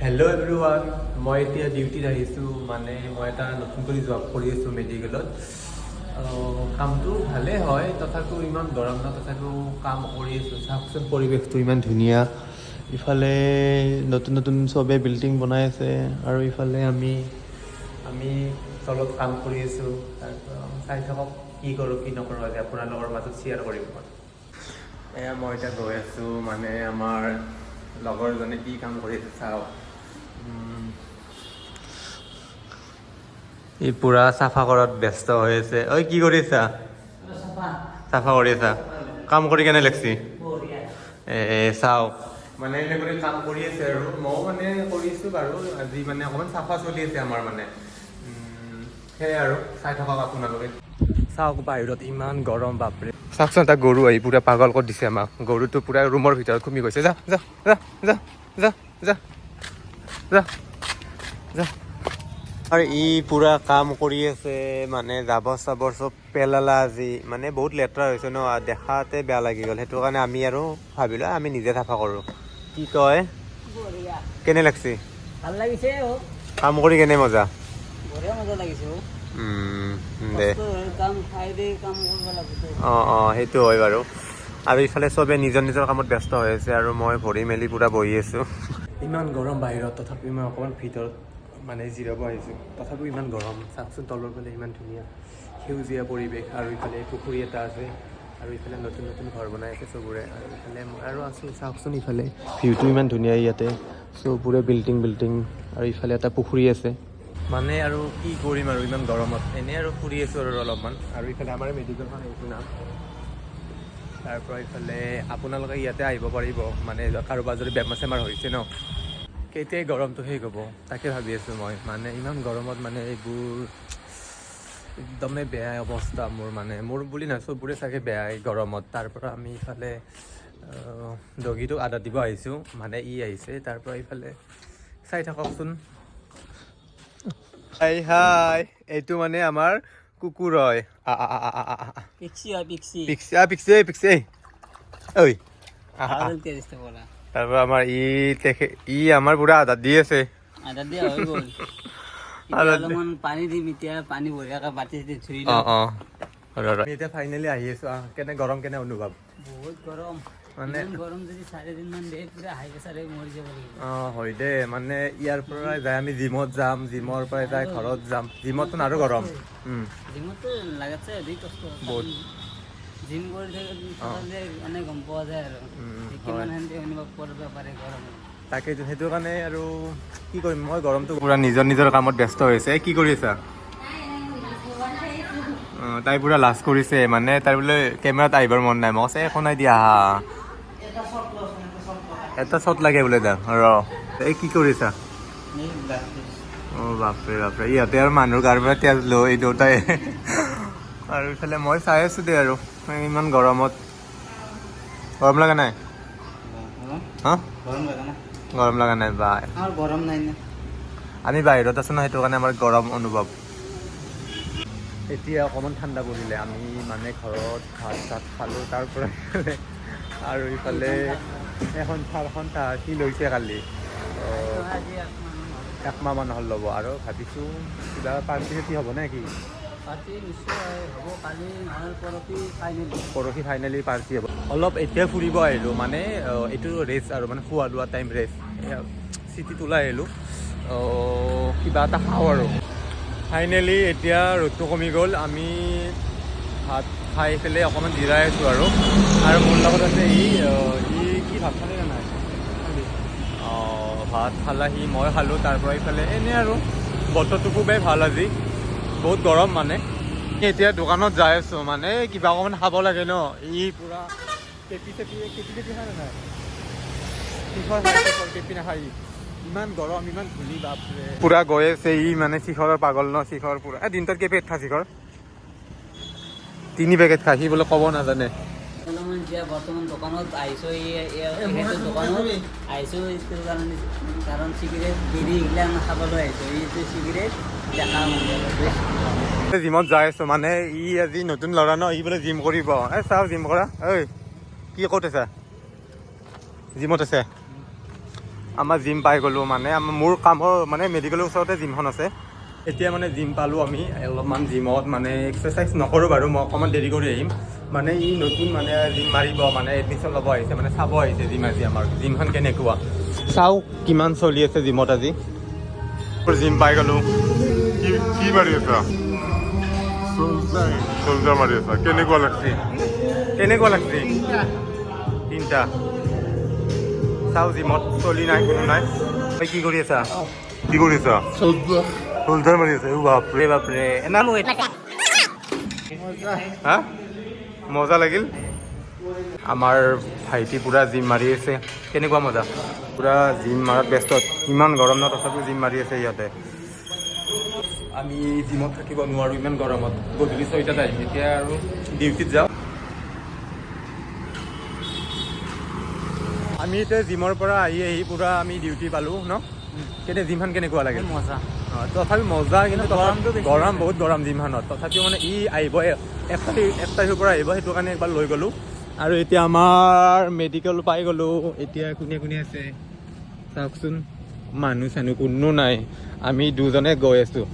Hello' everyone মই এতিয়া ডিউটিত আহিছোঁ মানে মই এটা নতুন কৰি জব কৰি আছোঁ মেডিকেলত কামটো ভালেই হয় তথাপিও ইমান গৰম ন তথাপিও কাম কৰি আছোঁ। চাওকচোন পৰিৱেশটো ইমান ধুনীয়া। ইফালে নতুন নতুন চবে বিল্ডিং বনাই আছে আৰু ইফালে আমি আমি তলত কাম কৰি আছোঁ। তাৰপৰা চাই থাকক কি কৰোঁ কি নকৰোঁ আজি আপোনালোকৰ মাজত শ্বেয়াৰ মই। এয়া মই এতিয়া গৈ আছোঁ মানে আমাৰ লগৰজনে কি কাম কৰি আছে চাওক। ই পূৰা চাফা কৰাত ব্যস্ত হৈ আছে। ঐ কি কৰি আছা চাফা কৰি আছা। কাম কৰি কেনে লাগছি এ চাওক। মানে এনেকৈ কাম কৰি আছে আৰু। ময়ো মানে কৰিছোঁ বাৰু। আজি মানে অকণমান চাফা চলি আছে আমাৰ মানে। সেয়াই আৰু। চাই থাকক আপোনালোকে। চাওক বাহিৰত ইমান গৰম বাপৰে। চাওকচোন এটা গৰু আহি পূৰা পাগল কৰি দিছে আমাক। গৰুটো পূৰা ৰুমৰ ভিতৰত সোমাই গৈছে। যা যা যা যা যা যা। যা। যা। আৰু ই পূৰা কাম কৰি আছে মানে জাবৰ চাবৰ চব পেলালা আজি। মানে বহুত লেতেৰা হৈছে ন দেখাতে বেয়া লাগি গ'ল। সেইটো কাৰণে আমি আৰু ভাবিলোঁ আমি নিজে চাফা কৰোঁ। কি কয়? কেনে লাগছে? ভাল লাগিছে অ। কাম কৰি কেনে মজা? দে। অঁ অঁ সেইটো হয় বাৰু। আৰু ইফালে চবে নিজৰ নিজৰ কামত ব্যস্ত হৈ আছে আৰু মই ভৰি মেলি পূৰা বহি আছোঁ। ইমান গৰম বাহিৰত তথাপিও মই অকণমান ভিতৰত মানে জিৰাব আহিছোঁ। তথাপিও ইমান গৰম চাওকচোন তলৰ ফালে ইমান ধুনীয়া। সেউজীয়া পৰিৱেশ আৰু ইফালে পুখুৰী এটা আছে আৰু ইফালে নতুন নতুন ঘৰ বনাই আছে চবৰে। আৰু ইফালে আৰু আছোঁ, চাওকচোন ইফালে। ভিউটো ইমান ধুনীয়া ইয়াতে। চববোৰে বিল্ডিং বিল্ডিং। আৰু ইফালে এটা পুখুৰী আছে। মানে আৰু কি কৰিম আৰু ইমান গৰমত। এনেই আৰু ফুৰি আছোঁ আৰু অলপমান। আৰু ইফালে আমাৰ মেডিকেলখন এইটো নাম তাৰ পৰা ইফালে আপোনালোকে ইয়াতে আহিব পাৰিব। মানে কাৰোবাৰ যদি বেমাৰ চেমাৰ হৈছে ন। কেতিয়াই গৰমটো শেষ হ'ব? তাকে ভাবি আছোঁ মই। মানে ইমান গৰমত মানে এইবোৰ একদমেই বেয়া অৱস্থা মোৰ মানে। মোৰ বুলি নহয় চববোৰে চাগে বেয়া এই গৰমত। তাৰ পৰা আমি ইফালে আহ, ডগীটোক আদা দিব আহিছোঁ। মানে ই আহিছে। তাৰ পৰা ইফালে চাই থাককচোন হাই হাই এইটো মানে আমাৰ কুকুর হয় পিক্সি হয় পিক্সি। পিক্সি আ পিক্সি পিক্সি ওই। তারপর আমার ই দেখে ই আমার পুরা আদা দিয়েছে আদা দিয়া হয়ে গেল। পানী দিম এতিয়া পানী বঢ়িয়াকৈ বাতি ধুই লওঁ অঁ অঁ। এতিয়া ফাইনেলি আহি আছোঁ কেনে গৰম কেনে অনুভৱ? বহুত গৰম। মানে- ইমান গৰম যদি চাৰিদিন মান দিয়ে পুৰা হাই প্ৰেছাৰে মৰি যাব লাগিব। অঁ হয় দে মানে ইয়াৰ পৰাই যাই আমি জিমত যাম জিমৰ পৰাই যাই ঘৰত যাম। জিমততো আৰু গৰম। উম, লাগাতছে অধিক কষ্ট বহুত। জিম কৰি থাকিলে মানে গম পোৱা যায় আৰু। কিমান সেনেকৈ অনুভৱ কৰিব পাৰে গৰমত। তাকেইতো সেইটো কাৰণে আৰু কি কৰিম মই গৰমটো পুৰা নিজৰ নিজৰ কামত ব্যস্ত হৈছে কি কৰি আছা? তাই পুৰা লাজ কৰিছে মানে তাই বোলে কেমেৰাত আহিবৰ মন নাই। মই কৈছে একো নাই দিয়া এটা শ্বট লাগে বোলে দা ৰ এই কি কৰিছা? অঁ বাপৰে বাপৰে। ইহঁতে আৰু মানুহৰ গাৰ পৰা তেজ লৈ দেউতাই। আৰু ইফালে মই চাই আছোঁ দে আৰু ইমান গৰমত। গৰম লগা নাই? হা? গৰম লাগা নাই। বা গৰম নাই আমি বাহিৰত আছোঁ ন সেইটো কাৰণে আমাৰ গৰম অনুভৱ। এতিয়া অকণমান ঠাণ্ডা পৰিলে আমি মানে ঘৰত ভাত চাত খালোঁ তাৰ আৰু ইফালে এখন থাৰখন তাহাঁতি লৈছে কালি। অঁ, আজি আপোনাৰ একমাহ মান হ'ল ল'ব আৰু ভাবিছোঁ কিবা পাৰ্টি চাৰ্টি হ'ব নে কি? পৰহি ফাইনেলি পাৰ্টি হ'ব। অলপ এতিয়া ফুৰিব আহিলোঁ মানে এইটো ৰেষ্ট আৰু মানে খোৱা লোৱা টাইম ৰেষ্ট চিটিত ওলাই আহিলোঁ। কিবা এটা খাওঁ আৰু। ফাইনেলি এতিয়া ৰ'দটো কমি গ'ল আমি ভাত খাই পেলাই অকণমান জিৰাই আছোঁ আৰু। আৰু মোৰ লগত আছে ই ই কি ভাত খালে নে নাই অঁ ভাত খালা সি মই খালোঁ তাৰ পৰা ইফালে এনেই আৰু। বতৰটো খুবেই ভাল আজি। বহুত গৰম মানে। এতিয়া দোকানত যাই আছোঁ মানে কিবা অকণমান খাব লাগে ন? ই পূৰা কেপি চেপি কেপি চেপি খাই নাই? কেপি পূৰা গৈ আছে ই মানে শিখৰৰ পাগল ন শিখৰ পূৰা। দিনটোত পেকেট খা শিখৰ তিনি পেকেট খা সি বোলে ক'ব নাজানে। বৰ্তমান দোকানত আহিছোঁ এই এই- সেইটো দোকানত। আহিছোঁ এইটো কাৰণে কাৰণ চিগাৰেট বিড়ি এইগিলা খাবলৈ আহিছোঁ। এইটো চিগাৰেট দেখা জিমত যাই আছোঁ মানে ই আজি নতুন ল'ৰা ন ই বোলে জিম কৰিব। এই চাওঁ জিম কৰা। ঐ কি ক'ত আছা? জিমত আছে। আমাৰ জিম পাই গ'লোঁ মানে মোৰ কামৰ মানে মেডিকেলৰ ওচৰতে জিমখন আছে। এতিয়া মানে জিম পালোঁ আমি অলপমান জিমত মানে এক্সাৰচাইজ নকৰোঁ বাৰু মই অকণমান দেৰি কৰি আহিম। মানে ই নতুন মানে জিম মাৰিব মানে এডমিশ্যন ল'ব আহিছে মানে চাব আহিছে জিম আজি আমাৰ। জিমখন কেনেকুৱা? চাওঁ কিমান চলি আছে জিমত আজি। জিম পাই গ'লোঁ। কি কি মাৰি আছা? চলজা মাৰি আছা। কেনেকুৱা লাগছে? কেনেকুৱা লাগছে? তিনিটা। চাওঁ জিমত চলি নাই কোনো নাই। তই কি কৰি আছা? কি মাৰি আছা? এই বাপৰে বাপৰে বাপৰে এনা লৈ হা? মজা লাগিল? আমাৰ ভাইটি পূৰা জিম মাৰি আছে। কেনেকুৱা মজা? পূৰা জিম মাৰাত ব্যস্ত। ইমান গৰম ন তথাপিও জিম মাৰি আছে ইয়াতে। আমি জিমত থাকিব নোৱাৰোঁ ইমান গৰমত। গধূলি ছয়টাত আহিম এতিয়া আৰু ডিউটিত যাওঁ। আমি এতিয়া জিমৰ পৰা আহি আহি পূৰা আমি ডিউটি পালোঁ ন? কেতিয়া জিমখন কেনেকুৱা লাগে মজা। তথাপি মজা কিন্তু গৰম বহুত গৰম যিমানত তথাপিও মানে ই আহিব এক তাৰিখ এক তাৰিখৰ পৰা আহিব সেইটো কাৰণে একবাৰ লৈ গ'লোঁ। আৰু এতিয়া আমাৰ মেডিকেল পাই গ'লোঁ। এতিয়া কোনে কোনে আছে? চাওকচোন। মানুহ চানুহ কোনো নাই। আমি দুজনে গৈ আছোঁ।